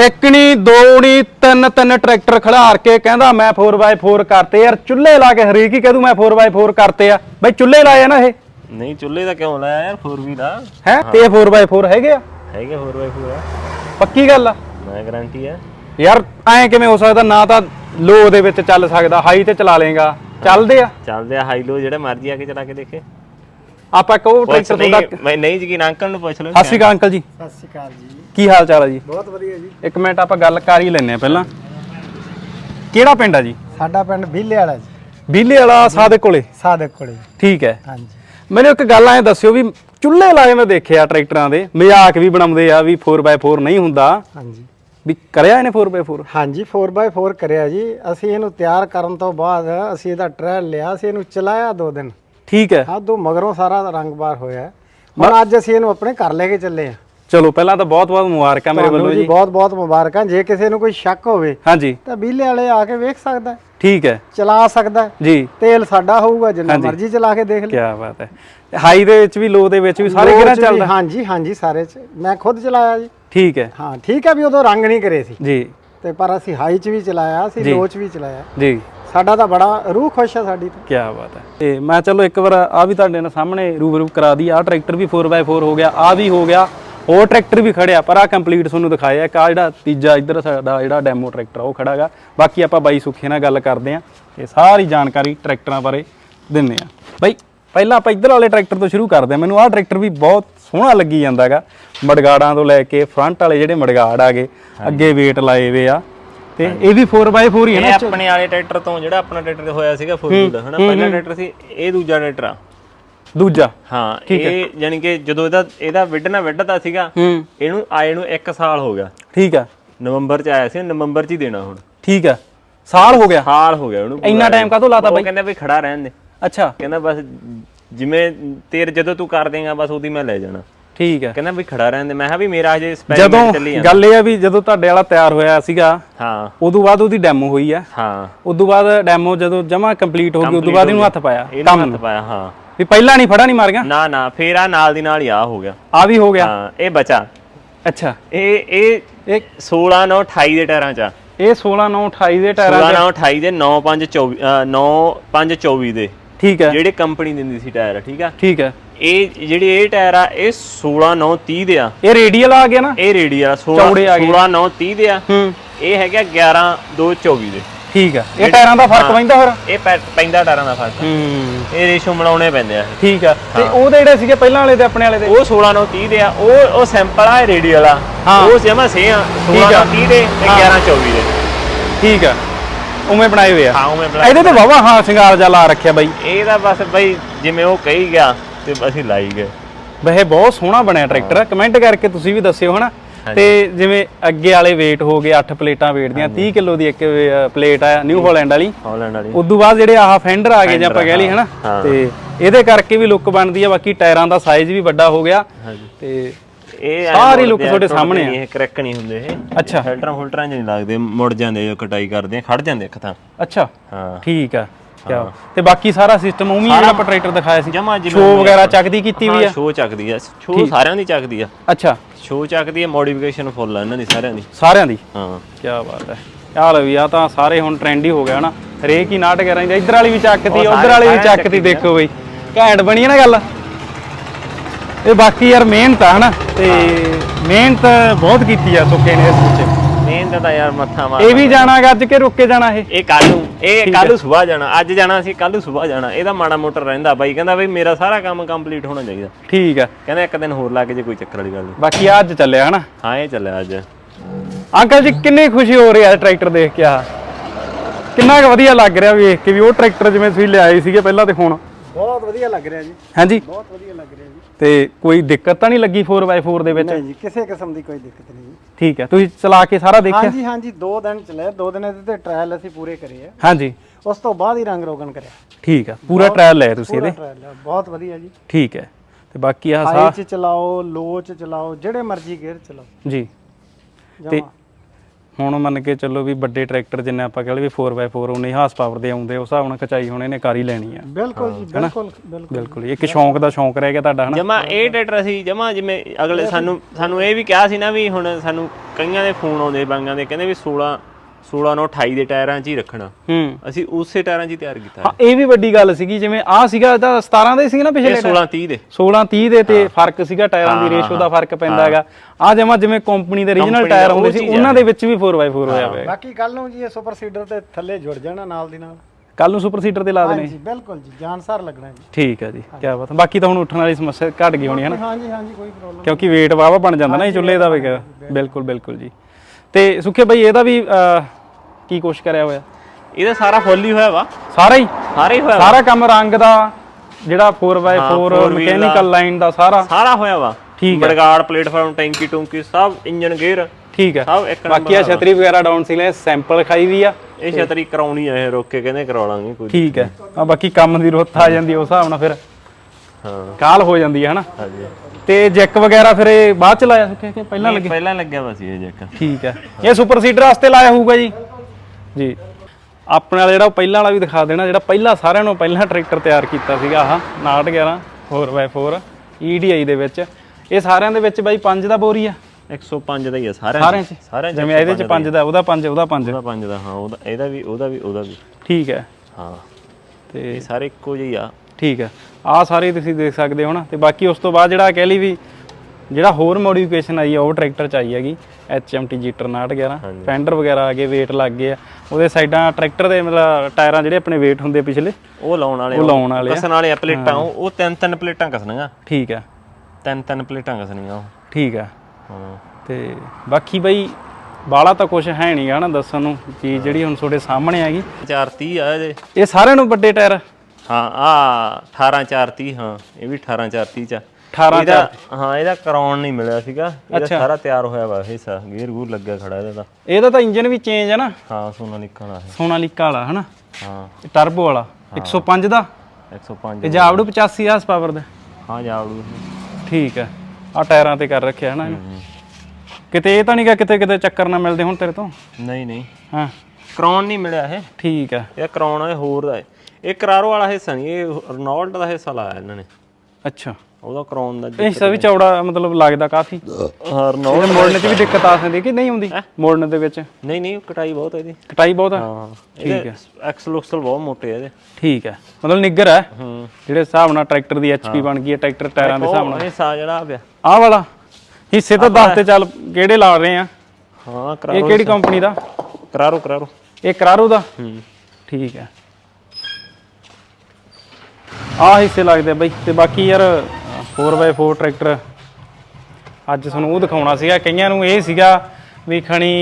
ਇੱਕ ਨਹੀਂ ਦੋ ਨਹੀਂ ਤਿੰਨ ਤਿੰਨ ਟਰੈਕਟਰ ਖੜਾਰ ਕੇ ਕਹਿੰਦਾ ਮੈਂ 4x4 ਕਰਤੇ ਯਾਰ ਚੁੱਲ੍ਹੇ ਲਾ ਕੇ ਹਰੇਕ ਹੀ ਕਹਦੂ ਮੈਂ 4x4 ਕਰਤੇ ਆ। ਬਈ ਚੁੱਲ੍ਹੇ ਲਾਏ ਆ ਨਾ ਇਹ। ਨਹੀਂ ਚੁੱਲ੍ਹੇ ਦਾ ਕਿਉਂ ਲਾਇਆ ਯਾਰ 4 ਵੀ ਦਾ ਹੈ? ਤੇ ਇਹ 4x4 ਹੈਗੇ ਆ? ਹੈਗੇ ਹੋਰ ਵਾਈ ਪੂਰਾ ਪੱਕੀ ਗੱਲ ਆ? ਮੈਂ ਗਾਰੰਟੀ ਹੈ ਯਾਰ ਐਂ ਕਿਵੇਂ ਹੋ ਸਕਦਾ ਨਾ ਤਾਂ ਲੋ ਦੇ ਵਿੱਚ ਚੱਲ ਸਕਦਾ ਹਾਈ ਤੇ ਚਲਾ ਲੇਗਾ ਚੱਲਦੇ ਆ। ਚੱਲਦੇ ਆ ਹਾਈ ਲੋ ਜਿਹੜੇ ਮਰਜ਼ੀ ਆ ਕੇ ਚਲਾ ਕੇ ਦੇਖੇ। ਆਪਾਂ ਕਹੋ ਟਰੈਕਟਰ ਤੁਹਾਡਾ ਮੈਂ ਨਹੀਂ ਯਕੀਨ ਅੰਕਲ ਨੂੰ ਪੁੱਛ ਲਓ। ਸਤਿ ਸ਼੍ਰੀ ਅਕਾਲ ਅੰਕਲ ਜੀ। ਸਤਿ ਸ਼੍ਰੀ ਅਕਾਲ ਜੀ। ਕੀ ਹਾਲ ਚਾਲ ਆ ਜੀ? ਬਹੁਤ ਵਧੀਆ ਜੀ। ਇੱਕ ਮਿੰਟ ਆਪਾਂ ਗੱਲ ਕਰ ਹੀ ਲੈਨੇ ਆ ਪਹਿਲਾਂ। ਕਿਹੜਾ ਪਿੰਡ ਆ ਜੀ? ਸਾਡਾ ਪਿੰਡ ਬੀਲੇ ਵਾਲਾ ਜੀ। ਬੀਲੇ ਵਾਲਾ ਸਾਦੇ ਕੋਲੇ? ਸਾਦਕ ਕੋਲੇ। ਠੀਕ ਹੈ। ਹਾਂਜੀ। ਮੈਨੂੰ ਇੱਕ ਗੱਲ ਐਂ ਦੱਸਿਓ ਵੀ ਚੁੱਲ੍ਹੇ ਲਾਏ ਮੈਂ ਦੇਖਿਆ ਟਰੈਕਟਰਾਂ ਦੇ ਮਜ਼ਾਕ ਵੀ ਬਣਾਉਂਦੇ ਆ ਵੀ 4x4 ਨਹੀਂ ਹੁੰਦਾ। ਹਾਂਜੀ। ਵੀ ਕਰਿਆ ਇਹਨੇ 4x4 ਹਾਂਜੀ 4x4 ਕਰਿਆ ਜੀ। ਅਸੀਂ ਇਹਨੂੰ ਤਿਆਰ ਕਰਨ ਤੋਂ ਬਾਅਦ ਅਸੀਂ ਇਹਦਾ ਟ੍ਰਾਇਲ ਲਿਆ ਅਸੀਂ ਇਹਨੂੰ ਚਲਾਇਆ ਦੋ ਦਿਨ। ਠੀਕ ਹੈ। ਹਾਂ ਦੋ ਮਗਰੋਂ ਸਾਰਾ ਰੰਗ ਬਾਰ ਹੋਇਆ। ਹੈ। ਹੁਣ ਅੱਜ ਅਸੀਂ ਇਹਨੂੰ ਆਪਣੇ ਘਰ ਲੈ ਕੇ ਚੱਲੇ ਆ ਚਲੋ ਪਹਿਲਾਂ ਤਾਂ ਬਹੁਤ ਬਹੁਤ ਮੁਬਾਰਕਾਂ ਮੇਰੇ ਵੱਲੋਂ ਜੀ। ਬਹੁਤ ਬਹੁਤ ਮੁਬਾਰਕਾਂ। ਜੇ ਕਿਸੇ ਨੂੰ ਕੋਈ ਸ਼ੱਕ ਹੋਵੇ ਹਾਂਜੀ। ਤਾਂ ਬੀਲੇ ਵਾਲੇ ਆ ਕੇ ਵੇਖ ਸਕਦਾ ਠੀਕ ਹੈ। ਚਲਾ ਸਕਦਾ। ਜੀ। ਤੇਲ ਸਾਡਾ ਹੋਊਗਾ ਜਿੰਨਾ ਮਰਜ਼ੀ ਚਲਾ ਕੇ ਦੇਖ ਲੈ ਕੀ ਬਾਤ ਹੈ। ਹਾਈ ਦੇ ਵਿੱਚ ਵੀ ਲੋ ਦੇ ਵਿੱਚ ਵੀ ਸਾਰੇ ਕਿਹੜਾ ਚੱਲਦਾ? ਹਾਂਜੀ ਹਾਂਜੀ ਸਾਰੇ ਚ। ਮੈਂ ਖੁਦ ਚਲਾਇਆ ਜੀ। ਠੀਕ ਹੈ। ਹਾਂ ਠੀਕ ਹੈ ਵੀ ਉਦੋਂ ਰੰਗ ਨਹੀਂ ਕਰੇ ਸੀ। ਜੀ। ਤੇ ਪਰ ਅਸੀਂ ਹਾਈ ਚ ਵੀ ਚਲਾਇਆ ਅਸੀਂ ਜੀ। ਲੋਚ ਵੀ ਚਲਾਇਆ। ਜੀ। ਸਾਡਾ ਤਾਂ ਬੜਾ ਰੂਹ ਖੁਸ਼ ਹੈ ਸਾਡੀ ਤਾਂ। ਕੀ ਬਾਤ ਹੈ। ਤੇ ਮੈਂ ਚਲੋ ਇੱਕ ਵਾਰ ਆ ਵੀ ਤੁਹਾਡੇ ਨਾਲ ਸਾਹਮਣੇ ਰੂਬਰੂ ਕਰਾ ਦੀ। ਆ ਟਰੈਕਟਰ ਵੀ 4x4 ਹੋ ਗਿਆ ਆ ਵੀ ਹੋ ਗਿਆ। ਹੋਰ ਟਰੈਕਟਰ ਵੀ ਖੜਿਆ ਪਰ ਆ ਕੰਪਲੀਟ ਤੁਹਾਨੂੰ ਦਿਖਾਇਆ ਇੱਕ ਆ ਜਿਹੜਾ ਤੀਜਾ ਇੱਧਰ ਸਾਡਾ ਜਿਹੜਾ ਡੈਮੋ ਟਰੈਕਟਰ ਉਹ ਖੜਾਗਾ। ਬਾਕੀ ਆਪਾਂ ਬਾਈ ਸੁੱਖੇ ਨਾਲ ਗੱਲ ਕਰਦੇ ਆ ਤੇ ਸਾਰੀ ਜਾਣਕਾਰੀ ਟਰੈਕਟਰਾਂ ਬਾਰੇ ਦਿੰਨੇ ਆ ਬਾਈ ਪਹਿਲਾਂ ਆਪਾਂ ਇੱਧਰ ਵਾਲੇ ਟਰੈਕਟਰ ਤੋਂ ਸ਼ੁਰੂ ਕਰਦੇ ਆ ਮੈਨੂੰ ਆਹ ਟਰੈਕਟਰ ਵੀ ਬਹੁਤ ਸੋਹਣਾ ਲੱਗੀ ਜਾਂਦਾਗਾ। ਮੜਗਾੜਾਂ ਤੋਂ ਲੈ ਕੇ ਫਰੰਟ ਵਾਲੇ ਜਿਹੜੇ ਮੜਗਾੜ ਆਗੇ ਅੱਗੇ ਵੇਟ ਲਾਏ ਵੇ ਆ। ਤੇ ਇਹ ਵੀ 4x4 ਹੀ ਹੈ ਨਾ ਆਪਣੇ ਵਾਲੇ ਟਰੈਕਟਰ ਤੋਂ ਜਿਹੜਾ ਆਪਣਾ ਟਰੈਕਟਰ ਹੋਇਆ ਸੀਗਾ 4 ਵੀਲ ਹਨਾ? ਪਹਿਲਾ ਟਰੈਕਟਰ ਸੀ ਇਹ ਦੂਜਾ ਟਰੈਕਟਰ ਆ। ਦੂਜਾ। ਹਾਂ ਇਹ ਯਾਨੀ ਕਿ ਜਦੋਂ ਇਹਦਾ ਇਹਦਾ ਵਿੱਢਣਾ ਵਿੱਢਦਾ ਸੀਗਾ ਹੂੰ। ਇਹਨੂੰ ਆਏ ਨੂੰ 1 ਸਾਲ ਹੋ ਗਿਆ। ਠੀਕ ਆ ਨਵੰਬਰ ਚ ਆਇਆ ਸੀ ਨਵੰਬਰ ਚ ਹੀ ਦੇਣਾ ਹੁਣ। ਠੀਕ ਆ ਸਾਲ ਹੋ ਗਿਆ? ਸਾਲ ਹੋ ਗਿਆ ਉਹਨੂੰ ਇੰਨਾ ਟਾਈਮ ਕਾਹਤੋਂ ਲਾਤਾ ਬਾਈ? ਕਹਿੰਦਾ ਵੀ ਖੜਾ ਰਹਿਣ ਦੇ। ਅੱਛਾ। ਕਹਿੰਦਾ ਬਸ ਜਿਵੇਂ ਤੇਰ ਜਦੋਂ ਤੂੰ ਕਰ ਦੇਗਾ ਬਸ ਉਹਦੀ ਮੈਂ ਲੈ ਜਾਣਾ। ਠੀਕ ਆ ਕਹਿੰਦਾ ਵੀ ਖੜਾ ਰਹਿਣ ਦੇ। ਮੈਂ ਕਿਹਾ ਵੀ ਮੇਰਾ ਹਜੇ ਐਕਸਪੈਰੀਮੈਂਟ ਚੱਲੀ ਜਦੋਂ। ਜਾਂਦਾ ਗੱਲ ਇਹ ਆ ਵੀ ਜਦੋਂ ਤੁਹਾਡੇ ਵਾਲਾ ਤਿਆਰ ਹੋਇਆ ਸੀਗਾ ਹਾਂ। ਉਦੋਂ ਬਾਅਦ ਉਹਦੀ ਡੈਮੋ ਹੋਈ ਆ। ਹਾਂ। ਉਦੋਂ ਬਾਅਦ ਡੈਮੋ ਜਦੋਂ ਜਮਾ ਕੰਪਲੀਟ ਹੋ ਗਈ ਉਦੋਂ ਬਾਅਦ ਇਹਨੂੰ ਹੱਥ ਪਾਇਆ ਇਹਨੂੰ ਹੱਥ ਪਾਇਆ ਹਾਂ। ਵੀ ਪਹਿਲਾਂ ਨਹੀਂ ਫੜਾ ਨਹੀਂ ਮਾਰ ਗਿਆ ਨਾ ਨਾ ਫੇਰ ਆ ਨਾਲ ਦੀ ਨਾਲ ਹੀ ਆ ਹੋ ਗਿਆ। ਆ ਵੀ ਹੋ ਗਿਆ? ਹਾਂ ਇਹ ਬਚਾ। ਅੱਛਾ। ਇਹ ਇਹ ਇਹ 16 9 28 ਦੇ ਟਾਇਰਾਂ ਚ ਆ। ਇਹ 16 9 28 ਦੇ ਟਾਇਰਾਂ 16 9 28 ਦੇ 9 5 24 9 5 24 ਦੇ। ਠੀਕ ਹੈ। ਜਿਹੜੇ ਕੰਪਨੀ ਦਿੰਦੀ ਸੀ ਟਾਇਰ ਠੀਕ ਆ? ਠੀਕ ਹੈ। ਇਹ ਜਿਹੜੇ ਇਹ ਟਾਇਰ ਆ ਇਹ 16 9 30 ਦੇ ਆ। ਇਹ ਰੇਡੀਅਲ ਆ ਗਿਆ ਨਾ? ਇਹ ਰੇਡੀਅਲ 16 ਚੌੜੇ ਆ ਗਏ। 16 9 30 ਦੇ ਆ। ਹੂੰ। ਇਹ ਹੈਗਾ 11 2 24 ਦੇ। ਠੀਕ ਆ। ਇਹ ਟਾਇਰਾਂ ਦਾ ਫ਼ਰਕ ਪੈਂਦਾ ਫਿਰ? ਇਹ ਪੈ- ਪੈਂਦਾ ਟਾਇਰਾਂ ਦਾ ਫ਼ਰਕ। ਹੂੰ। ਇਹ ਰੇਸ਼ੋ ਮਿਲਾਉਣੇ ਪੈਂਦੇ ਆ। ਇਹ। ਠੀਕ ਆ। ਤੇ ਉਹਦੇ ਜਿਹੜੇ ਸੀਗੇ ਪਹਿਲਾਂ ਵਾਲੇ ਤੇ ਆਪਣੇ ਵਾਲੇ ਦੇ? ਉਹ 16 9 30 ਦੇ ਆ। ਉਹ ਉਹ ਸੈਂਪਲ ਆ ਰੇਡੀਅਲ ਆ ਹਾਂ। ਉਹ ਜਮਾ ਸੇ ਆ। 16 ਠੀਕ ਆ। 9 30 ਦੇ ਤੇ 11 24 ਦੇ। ਠੀਕ ਆ। ਉਵੇਂ ਬਣਾਏ ਹੋਏ ਆ। ਹਾਂ ਉਵੇਂ ਬਣਾ ਇਹਦੇ ਤੇ ਵਾਵਾ ਹਾਂ ਸ਼ਿੰਗਾਰ ਜਾ ਲਾ ਰੱਖਿਆ ਬਾਈ। ਇਹਦਾ ਬਸ ਬਈ ਜਿਵੇਂ ਉਹ ਕਹੀ ਗਿਆ ਤੇ ਅਸੀਂ ਲਾਈ ਗਏ। ਵੈਸੇ ਬਹੁਤ ਸੋਹਣਾ ਬਣਿਆ ਟਰੈਕਟਰ। ਕਮੈਂਟ ਕਰਕੇ ਤੁਸੀਂ ਵੀ ਦੱਸਿਓ ਹਨਾ? ਤੇ ਜਿਵੇਂ ਅੱਗੇ ਵਾਲੇ weight ਹੋ ਗਏ 8 ਪਲੇਟਾਂ weight ਦੀਆਂ 30 ਕਿਲੋ ਦੀ ਇੱਕ ਪਲੇਟ ਆ ਨਿਊ ਹਾਲੈਂਡ ਵਾਲੀ। ਹਾਲੈਂਡ ਵਾਲੀ। ਉਦੋਂ ਬਾਅਦ ਜਿਹੜੇ ਆਹ ਫੈਂਡਰ ਆ ਗਏ ਜੇ ਆਪਾਂ ਕਹਿ ਲਈ ਹਨਾ। ਤੇ ਇਹਦੇ ਕਰਕੇ ਵੀ ਲੁੱਕ ਬਣਦੀ ਆ ਬਾਕੀ ਟਾਇਰਾਂ ਦਾ ਸਾਈਜ਼ ਵੀ ਵੱਡਾ ਹੋ ਗਿਆ। ਤੇ ਇਹ ਸਾਰੀ ਆ, ਤੁਹਾਡੇ ਸਾਹਮਣੇ ਆ। ਇਹ ਕਰੈਕ ਨਹੀਂ ਹੁੰਦੇ ਇਹ। ਅੱਛਾ। ਫਿਲਟਰਾਂ ਫੁਲਟਰਾਂ ਜਿਹੇ ਨਹੀਂ ਲੱਗਦੇ ਮੁੜ ਜਾਂਦੇ ਜੋ ਕਟਾਈ ਕਰਦੇ ਖੜ ਜਾਂਦੇ ਇੱਕ ਤਾਂ ਅੱਛਾ। ਹਾਂ। ਠੀਕ ਆ। ਕਿਆ? ਤੇ ਬਾਕੀ ਸਾਰਾ ਸਿਸਟਮ ਉਵੇਂ ਜਿਹੜਾ ਆਪਾਂ ਟਰੈਕਟਰ ਦਿਖਾਇਆ ਸੀ। ਜਮਾਂ ਜਿਵੇਂ ਸ਼ੋ ਵਗੈਰਾ ਚੱਕਦੀ ਕੀਤੀ ਵੀ ਆ? ਸ਼ੋ ਚੱਕਦੀ ਆ। ਸ਼ੋ ਸਾਰਿਆਂ ਦੀ ਚੱਕਦੀ ਆ। ਅੱਛਾ। ਸ਼ੋ ਚੱਕਦੀ ਆ ਮੋਡੀਫਿਕੇਸ਼ਨ ਫੁੱਲ ਆ ਇਹਨਾਂ ਦੀ ਸਾਰਿਆਂ ਦੀ। ਸਾਰਿਆਂ ਦੀ? ਹਾਂ। ਕੀ ਬਾਤ ਹੈ। ਆ ਲੈ ਵੀ ਆ ਤਾਂ ਸਾਰੇ ਹੁਣ ਟ੍ਰੈਂਡ ਹੀ ਹੋ ਗਿਆ ਹਨਾ? ਹਰੇਕ ਹੀ ਨਾਟਕ ਰਹਿੰਦਾ ਇੱਧਰ ਵਾਲੀ ਵੀ ਚੱਕਤੀ ਉਧਰ ਵਾਲੀ ਵੀ ਚੱਕਤੀ ਦੇਖੋ ਬਈ। ਘੈਂਟ ਬਣੀ ਹੈ ਨਾ ਗੱਲ। ਇਹ ਬਾਕੀ ਯਾਰ ਮਿਹਨਤ ਆ ਹਨਾ? ਤੇ ਮਿਹਨਤ ਬਹੁਤ ਕੀਤੀ ਆ ਸੁੱਕੇ ਨੇ ਇਸ ਵਿੱਚ। ਮਿਹਨਤ ਦਾ ਯਾਰ ਮੱਥਾ ਮਾਰ ਇਹ ਵੀ ਜਾਣਾ ਗੱਜ ਕੇ ਰੁੱਕ ਕੇ ਜਾਣਾ ਇਹ? ਇਹ ਕੱਲ ਨੂੰ ਇਹ ਕੱਲ ਨੂੰ ਸਵੇਰ ਜਾਣਾ ਅੱਜ ਜਾਣਾ ਸੀ ਕੱਲ ਨੂੰ ਸਵੇਰ ਜਾਣਾ। ਇਹਦਾ ਮਾੜਾ ਮੋਟਰ ਰਹਿੰਦਾ ਬਾਈ ਕਹਿੰਦਾ ਬਈ ਮੇਰਾ ਸਾਰਾ ਕੰਮ ਕੰਪਲੀਟ ਹੋਣਾ ਚਾਹੀਦਾ। ਠੀਕ ਆ। ਕਹਿੰਦਾ ਇੱਕ ਦਿਨ ਹੋਰ ਲਾ ਕੇ ਜੇ ਕੋਈ ਚੱਕਰ ਵਾਲੀ ਗੱਲ ਨਹੀਂ। ਬਾਕੀ ਆ ਅੱਜ ਚੱਲਿਆ ਹਨਾ? ਹਾਂ ਇਹ ਚੱਲਿਆ ਅੱਜ। ਅੰਕਲ ਜੀ ਕਿੰਨੀ ਖੁਸ਼ੀ ਹੋ ਰਹੀ ਹੈ ਟਰੈਕਟਰ ਦੇਖ ਕੇ ਆ ਕਿੰਨਾ ਕੁ ਵਧੀਆ ਲੱਗ ਰਿਹਾ ਵੇਖ ਕੇ ਵੀ ਉਹ ਟਰੈਕਟਰ ਜਿਵੇਂ ਤੁਸੀਂ ਲਿਆਏ ਸੀਗੇ ਪਹਿਲਾਂ ਤੇ ਹੁਣ। ਬਹੁਤ ਵਧੀਆ ਲੱਗ ਰਿਹਾ ਜੀ। ਹਾਂਜੀ। ਬਹੁਤ ਵਧੀਆ ਲੱਗ ਰਿਹਾ ਜੀ। ਤੇ ਕੋਈ ਦਿੱਕਤ ਤਾਂ ਨਹੀਂ ਲੱਗੀ 4x4 ਦੇ ਵਿੱਚ? ਨਹੀਂ ਜੀ ਕਿਸੇ ਕਿਸਮ ਦੀ ਕੋਈ ਦਿੱਕਤ ਨਹੀਂ ਜੀ। ਠੀਕ ਹੈ ਤੁਸੀਂ ਚਲਾ ਕੇ ਸਾਰਾ ਦੇਖਿਆ? ਹਾਂਜੀ ਹਾਂਜੀ ਦੋ ਦਿਨ ਚਲੇ ਦੋ ਦਿਨ ਇਹਦੇ ਤੇ ਟ੍ਰਾਇਲ ਅਸੀਂ ਪੂਰੇ ਕਰੇ ਆ। ਹਾਂਜੀ। ਉਸ ਤੋਂ ਬਾਅਦ ਹੀ ਰੰਗ ਰੋਗਨ ਕਰਿਆ। ਠੀਕ ਹੈ ਪੂਰਾ ਟ੍ਰਾਇਲ ਲਿਆ ਤੁਸੀਂ ਇਹਦੇ? ਟ੍ਰਾਇਲ ਬਹੁਤ ਵਧੀਆ ਜੀ। ਠੀਕ ਹੈ ਤੇ ਬਾਕੀ ਆਹ ਹਾਈ ਸਾ ਚ ਚਲਾਓ ਲੋ ਚ ਚਲਾਓ ਜਿਹੜੇ ਮਰਜ਼ੀ ਗੇਅਰ ਚਲਾਓ। ਜੀ। ਤੇ ਜਮਾਂ। ਹੁਣ ਮੰਨ ਕੇ ਚੱਲੋ ਵੀ ਵੱਡੇ ਟਰੈਕਟਰ ਜਿੰਨੇ ਆਪਾਂ ਕਹ ਲਈਏ 4x4 ਉਹਨੇ ਹਾਰਸ ਪਾਵਰ ਦੇ ਆਉਂਦੇ ਉਸ ਹਿਸਾਬ ਨਾਲ ਖਚਾਈ ਹੁਣ ਇਹਨੇ ਕਰ ਹੀ ਲੈਣੀ ਆ। ਬਿਲਕੁਲ ਜੀ ਬਿਲਕੁਲ ਬਿਲਕੁਲ। ਬਿਲਕੁਲ ਇੱਕ ਸ਼ੌਂਕ ਦਾ ਸ਼ੌਂਕ ਰਹਿ ਗਿਆ ਤੁਹਾਡਾ ਹਨਾ? ਜਮਾ ਇਹ ਟਰੈਕਟਰ ਅਸੀਂ ਜਮਾ ਜਿਵੇਂ ਅਗਲੇ ਸਾਨੂੰ ਸਾਨੂੰ ਇਹ ਵੀ ਕਿਹਾ ਸੀ ਨਾ ਵੀ ਹੁਣ ਸਾਨੂੰ ਕਈਆਂ ਦੇ ਫੋਨ ਆਉਂਦੇ ਬਾਈਆਂ ਦੇ ਕਹਿੰਦੇ ਵੀ 16 16 ਨੂੰ 28 ਦੇ ਟਾਇਰਾਂ 'ਚ ਹੀ ਰੱਖਣਾ। ਹੂੰ। ਅਸੀਂ ਉਸੇ ਟਾਇਰਾਂ 'ਚ ਹੀ ਤਿਆਰ ਕੀਤਾ ਹਾਂ ਇਹ ਵੀ ਵੱਡੀ ਗੱਲ ਸੀਗੀ ਜਿਵੇਂ ਆ ਸੀਗਾ ਇਹਦਾ 17 ਦੇ ਸੀ ਨਾ ਇਹ ਪਿਛਲੇ 16 30 ਦੇ। 16 30 ਦੇ ਤੇ ਫ਼ਰਕ ਸੀਗਾ ਟਾਇਰਾਂ ਦੀ ਰੇਸ਼ੋ ਦਾ ਫ਼ਰਕ ਪੈਂਦਾ ਹੈਗਾ। ਆ ਜਮਾ ਜਿਵੇਂ ਕੰਪਨੀ ਦੇ ਰੀਜਨਲ Company ਟਾਇਰ ਹੁੰਦੇ ਸੀ ਉਹਨਾਂ ਦੇ ਵਿੱਚ ਵੀ 4x4 ਹੋਇਆ ਹੋਇਆ। ਬਾਕੀ ਕੱਲ ਨੂੰ ਜੀ ਇਹ ਸੁਪਰ ਸੀਡਰ ਤੇ ਥੱਲੇ ਜੁੜ ਜਾਣਾ ਨਾਲ ਦੀ ਨਾਲ। ਕੱਲ ਨੂੰ ਸੁਪਰ ਸੀਟਰ ਤੇ ਲਾ ਦੇਣੇ। ਹਾਂਜੀ ਬਿਲਕੁਲ ਜੀ ਜਾਨਸਾਰ ਲੱਗਣਾ ਜੀ। ਠੀਕ ਹੈ ਜੀ ਕੀ ਬਾਤ ਬਾਕੀ ਤਾਂ ਹੁਣ ਉੱਠਣ ਵਾਲੀ ਸਮੱਸਿਆ ਘਟ ਗਈ ਹੋਣੀ ਹੈ ਨਾ? ਹਾਂਜੀ ਹਾਂਜੀ ਕੋਈ ਪ੍ਰੋਬਲਮ ਕਿਉਂਕਿ weight ਵਾਵਾ ਬਣ ਜਾਂਦਾ ਨਾ ਇਹ ਚੁੱਲ੍ਹੇ ਦਾ ਵੀ ਬਿਲਕੁਲ ਬਿਲਕੁਲ ਜੀ। ਤੇ ਸੁਖੇ ਬਈ ਇਹਦਾ ਵੀ ਕੀ ਕੁਛ ਕਰਿਆ ਹੋਇਆ? ਇਹਦਾ ਸਾਰਾ ਫੁੱਲ ਹੀ ਹੋਇਆ ਵਾ। ਸਾਰਾ ਹੀ? ਸਾਰਾ ਹੀ ਹੋਇਆ। ਸਾਰਾ ਕੰਮ ਰੰਗ ਦਾ ਜਿਹੜਾ 4x4 four wheel mechanical line ਦਾ ਸਾਰਾ। ਸਾਰਾ ਹੋਇਆ ਵਾ। ਠੀਕ ਹੈ। ਬਰਗਾੜ ਪਲੇਟਫਾਰਮ ਟੈਂਕੀ ਟੂੰਕੀ ਸਭ ਇੰਜਨ ਗੇਅਰ ਠੀਕ ਹੈ। ਸਭ ਇੱਕ ਬਾਕੀ ਆ ਛਤਰੀ ਵਗੈਰਾ ਡਾਊਨ ਸੀ ਲੈ ਸੈਂਪਲ ਖਾਈ ਵੀ ਆ। ਇਹ ਛਤਰੀ ਕਰਾਉਣੀ ਆ ਇਹ ਰੋਕ ਕੇ ਕਹਿੰਦੇ ਕਰਾ ਲਾਂਗੇ ਕੋਈ। ਠੀਕ ਹੈ। ਆ ਬਾਕੀ ਕੰਮ ਦੀ ਰੁੱਤ ਆ ਜਾਂਦੀ ਉਸ ਹਿਸਾਬ ਨਾਲ ਫਿਰ ਹਾਂ। ਕਾਲ ਹੋ ਜਾਂਦੀ ਹੈ ਹਨਾ? ਹਾਂਜੀ। ਤੇ ਜੈਕ ਵਗੈਰਾ ਫਿਰ ਇਹ ਬਾਅਦ ਚ ਲਾਇਆ? ਸੁਖੇ ਕਿ ਪਹਿਲਾਂ ਨਹੀਂ, ਪਹਿਲਾਂ ਲੱਗਿਆ ਵਾ ਸੀ ਇਹ ਜੈਕ। ਠੀਕ ਹੈ ਇਹ ਸੁਪਰ ਸੀਡਰ ਵਾਸਤੇ ਲਾਇਆ ਹੋਊਗਾ ਜੀ। ਜੀ। ਆਪਣੇ ਵਾਲਾ ਜਿਹੜਾ ਉਹ ਪਹਿਲਾਂ ਵਾਲਾ ਵੀ ਦਿਖਾ ਦੇਣਾ ਜਿਹੜਾ ਪਹਿਲਾਂ ਸਾਰਿਆਂ ਨੂੰ ਪਹਿਲਾਂ ਟਰੈਕਟਰ ਤਿਆਰ ਕੀਤਾ ਸੀਗਾ ਆਹ 911 4x4 EDI ਦੇ ਵਿੱਚ। ਇਹ ਸਾਰਿਆਂ ਦੇ ਵਿੱਚ ਬਾਈ 5 ਦਾ ਬੋਰੀ ਆ? 105 ਦਾ ਹੀ ਆ ਸਾਰਿਆਂ ਸਾਰਿਆਂ 'ਚ। ਸਾਰਿਆਂ 'ਚ ਜਿਵੇਂ ਇਹਦੇ ਚ 5 ਦਾ ਉਹਦਾ 5 ਉਹਦਾ 5 ਉਹਦਾ 5 ਦਾ ਹਾਂ ਉਹਦਾ ਇਹਦਾ ਵੀ ਉਹਦਾ ਵੀ ਉਹਦਾ ਵੀ। ਠੀਕ ਹੈ ਹਾਂ। ਤੇ ਸਾਰੇ ਇੱਕੋ ਜਿਹੇ ਆ। ਠੀਕ ਹੈ ਆਹ ਸਾਰੇ ਤੁਸੀਂ ਦੇਖ ਸਕਦੇ ਹੋ ਨਾ। ਤੇ ਬਾਕੀ ਉਸ ਤੋਂ ਬਾਅਦ ਜਿਹੜਾ ਕਹਿ ਲਈ ਵੀ ਜਿਹੜਾ ਹੋਰ ਮੋਡੀਫਿਕੇਸ਼ਨ ਆਈ ਆ ਉਹ ਟਰੈਕਟਰ ਚ ਆਈ ਹੈਗੀ। HMT ਜੀਟਰ 911 ਫੈਂਡਰ ਵਗੈਰਾ ਆ ਗਏ weight ਲੱਗ ਗਏ ਆ। ਉਹਦੇ ਸਾਈਡਾਂ ਟਰੈਕਟਰ ਦੇ ਮਤਲਬ ਟਾਇਰਾਂ ਜਿਹੜੇ ਆਪਣੇ weight ਹੁੰਦੇ ਪਿਛਲੇ ਉਹ ਲਾਉਣ ਵਾਲੇ ਉਹ ਲਾਉਣ ਵਾਲੇ ਆ। ਕਸਣ ਵਾਲੇ ਆ ਪਲੇਟਾਂ ਉਹ ਤਿੰਨ ਤਿੰਨ ਪਲੇਟਾਂ ਕਸਣੀਆਂ। ਠੀਕ ਹੈ ਤਿੰਨ ਤਿੰਨ ਪਲੇਟਾਂ ਕਸਣੀਆਂ ਉਹ। ਠੀਕ ਹਾਂ। ਤੇ ਬਾਕੀ ਬਈ ਬਾਲਾ ਤਾਂ ਕੁਝ ਹੈ ਨਹੀਂਗਾ ਨਾ ਦੱਸਣ ਨੂੰ। ਚੀਜ਼ ਜਿਹੜੀ ਹੁਣ ਤੁਹਾਡੇ ਸਾਹਮਣੇ ਹੈਗੀ। 430 ਆ ਇਹਦੇ। ਇਹ ਸਾਰਿਆਂ ਨੂੰ ਵੱਡੇ ਟਾਇਰ ਹਾਂ ਆ 18 430 ਹਾਂ ਇਹ ਵੀ 18 430 ਚ ਆ। 18 ਇਹਦਾ ਹਾਂ ਇਹਦਾ ਕਰਾਉਣ ਨਹੀਂ ਮਿਲਿਆ ਸੀਗਾ। ਇਹਦਾ ਸਾਰਾ ਤਿਆਰ ਹੋਇਆ ਵਾ ਹਿੱਸਾ ਗੇਅਰ ਗੂਰ ਲੱਗਿਆ ਖੜਾ ਇਹਦਾ ਤਾਂ। ਇਹਦਾ ਤਾਂ ਇੰਜਨ ਵੀ ਚੇਂਜ ਹੈ ਨਾ। ਹਾਂ ਸੋਨਾ ਨਿਕਲਣਾ ਹੈ ਸੋਨਾਲੀਕਾ ਵਾਲਾ ਹਨਾ? ਹਾਂ। ਟਰਬੋ ਵਾਲਾ 105 ਦਾ। 105 ਤੇ ਜਾਵੜੂ 85 ਹਾਰਸ ਪਾਵਰ ਦਾ। ਹਾਂ ਜਾਵੜੂ। ਠੀਕ ਹੈ ਆ ਟਾਇਰਾਂ ਤੇ ਕਰ ਰੱਖਿਆ ਹਨਾ ਇਹਨੂੰ? ਕਿਤੇ ਇਹ ਤਾਂ ਨਹੀਂਗਾ ਕਿਤੇ ਕਿਤੇ ਚੱਕਰ ਨਾ ਮਿਲਦੇ ਹੁਣ ਤੇਰੇ ਤੋਂ? ਨਹੀਂ ਨਹੀਂ। ਹਾਂ। ਕਰਾਉਣ ਨਹੀਂ ਮਿਲਿਆ ਇਹ। ਠੀਕ ਹੈ ਇਹ ਕਰਾਉਣਾ ਇਹ ਹੋਰ ਦਾ ਹੈ ਇਹ ਕਰਾਰੋ ਵਾਲਾ ਹਿੱਸਾ ਨਹੀਂ ਇਹ ਰਨੋਲਡ ਦਾ ਹਿੱਸਾ ਲਾਇਆ ਇਹਨਾਂ ਨੇ। ਅੱਛਾ। ਉਹਦਾ ਕਰਾਉਣ ਦਾ ਇਹ ਹਿੱਸਾ ਵੀ ਚੌੜਾ ਮਤਲਬ ਲੱਗਦਾ ਕਾਫੀ। ਹਾਂ ਰਨੋਲਡ ਇਹਦੇ ਮੋੜਨ 'ਚ ਵੀ ਦਿੱਕਤ ਆ ਸਕਦੀ ਕਿ ਨਹੀਂ ਆਉਂਦੀ ਮੋੜਨ ਦੇ ਵਿੱਚ? ਨਹੀਂ ਨਹੀਂ ਕਟਾਈ ਬਹੁਤ ਹੈ ਇਹਦੀ। ਕਟਾਈ ਬਹੁਤ ਆ ਹਾਂ। ਠੀਕ ਹੈ। ਐਕਸਲ ਉਕਸਲ ਬਹੁਤ ਮੋਟੇ ਆ ਇਹਦੇ। ਠੀਕ ਹੈ। ਮਤਲਬ ਨਿੱਗਰ ਹੈ? ਜਿਹੜੇ ਹਿਸਾਬ ਨਾਲ ਟਰੈਕਟਰ ਦੀ ਐਚਪੀ ਬਣ ਗਈ ਹੈ ਟਰੈਕਟਰ ਟਾਇਰਾਂ ਦੇ ਹਿਸਾਬ ਨਾਲ। ਉਹ ਹਿੱਸਾ ਜਿਹੜਾ ਆ ਪਿਆ। ਆਹ ਵਾਲਾ? ਹਿੱਸੇ ਤਾਂ ਦੱਸ ਤੇ ਚੱਲ ਕਿਹੜੇ ਲਾ ਰਹੇ ਆ? ਹਾਂ ਇਹ ਕਰਾਰੋ ਕਿਹੜੀ ਕੰਪਨੀ ਦਾ? ਕਰਾਰੋ ਕਰਾਰੋ। ਇਹ ਕਰਾਰੋ ਦਾ? ਹੂੰ। ਠੀਕ ਹੈ। ਆਹ ਹਿੱਸੇ ਲੱਗਦੇ ਆ ਬਈ ਤੇ ਬਾਕੀ ਯਾਰ 4x4 ਟਰੈਕਟਰ ਅੱਜ ਤੁਹਾਨੂੰ ਉਹ ਦਿਖਾਉਣਾ ਸੀਗਾ ਕਈਆਂ ਨੂੰ ਇਹ ਸੀਗਾ ਵੀ ਖਣੀ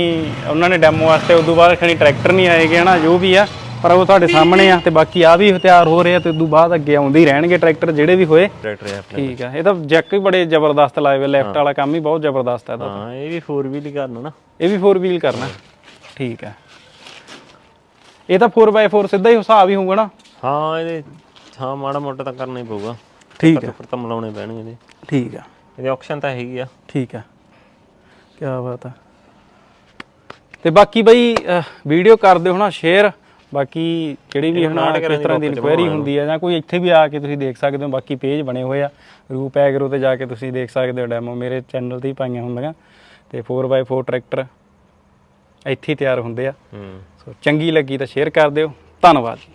ਉਹਨਾਂ ਨੇ ਡੈਮੋ ਵਾਸਤੇ ਉਦੋਂ ਬਾਅਦ ਖਣੀ ਟਰੈਕਟਰ ਨਹੀਂ ਆਏਗੇ ਹਨਾ ਜੋ ਵੀ ਆ ਪਰ ਉਹ ਤੁਹਾਡੇ ਸਾਹਮਣੇ ਆ ਤੇ ਬਾਕੀ ਆ ਵੀ ਤਿਆਰ ਹੋ ਰਹੇ ਆ ਤੇ ਉਦੋਂ ਬਾਅਦ ਅੱਗੇ ਆਉਂਦੇ ਹੀ ਰਹਿਣਗੇ ਟਰੈਕਟਰ ਜਿਹੜੇ ਵੀ ਹੋਏ। ਟਰੈਕਟਰ ਹੈ ਆਪਣੇ ਠੀਕ ਆ ਇਹ ਤਾਂ ਜੈਕ ਵੀ ਬੜੇ ਜ਼ਬਰਦਸਤ ਲਾਏ ਹੋਏ ਲੈਫਟ ਵਾਲਾ ਕੰਮ ਹੀ ਬਹੁਤ ਜ਼ਬਰਦਸਤ ਹੈ ਇਹਦਾ ਹਾਂ ਇਹ ਵੀ 4 ਵੀਲ ਕਰਨਾ ਨਾ। ਇਹ ਵੀ 4 ਵੀਲ ਕਰਨਾ ਠੀਕ ਹੈ ਇਹ ਤਾਂ 4x4 ਸਿੱਧਾ ਹੀ ਹਿਸਾਬ ਹੀ ਹੋਊਗਾ ਨਾ। ਹਾਂ ਇਹਦੇ ਹਾਂ ਮਾੜਾ ਮੋਟਾ ਤਾਂ ਕਰਨਾ ਹੀ ਪਊਗਾ। ਠੀਕ ਹੈ ਉੱਪਰ ਤਾਂ ਮਲਾਉਣੇ ਪੈਣਗੇ ਇਹਦੇ ਠੀਕ ਆ। ਇਹਦੇ ਆਪਸ਼ਨ ਤਾਂ ਹੈਗੀ ਆ। ਠੀਕ ਆ। ਕੀ ਬਾਤ ਆ। ਤੇ ਬਾਕੀ ਬਈ ਵੀਡੀਓ ਕਰ ਦਿਓ ਹਨਾ ਸ਼ੇਅਰ ਬਾਕੀ ਜਿਹੜੀ ਵੀ ਹਨਾ ਕਿਸ ਤਰ੍ਹਾਂ ਦੀ ਇਨਕੁਆਇਰੀ ਹੁੰਦੀ ਹੈ ਜਾਂ ਕੋਈ ਇੱਥੇ ਵੀ ਆ ਕੇ ਤੁਸੀਂ ਦੇਖ ਸਕਦੇ ਹੋ ਬਾਕੀ ਪੇਜ ਬਣੇ ਹੋਏ ਆ। ਰੂਪ ਐਗਰੋ ਤੇ ਜਾ ਕੇ ਤੁਸੀਂ ਦੇਖ ਸਕਦੇ ਹੋ ਡੈਮੋ ਮੇਰੇ ਚੈਨਲ ਤੇ ਹੀ ਪਾਈਆਂ ਹੁੰਦੀਆਂ। ਤੇ 4x4 ਟਰੈਕਟਰ ਇੱਥੇ ਤਿਆਰ ਹੁੰਦੇ ਆ। ਹੂੰ। ਸੋ ਚੰਗੀ ਲੱਗੀ ਤਾਂ ਸ਼ੇਅਰ ਕਰ ਦਿਓ। ਧੰਨਵਾਦ ਜੀ।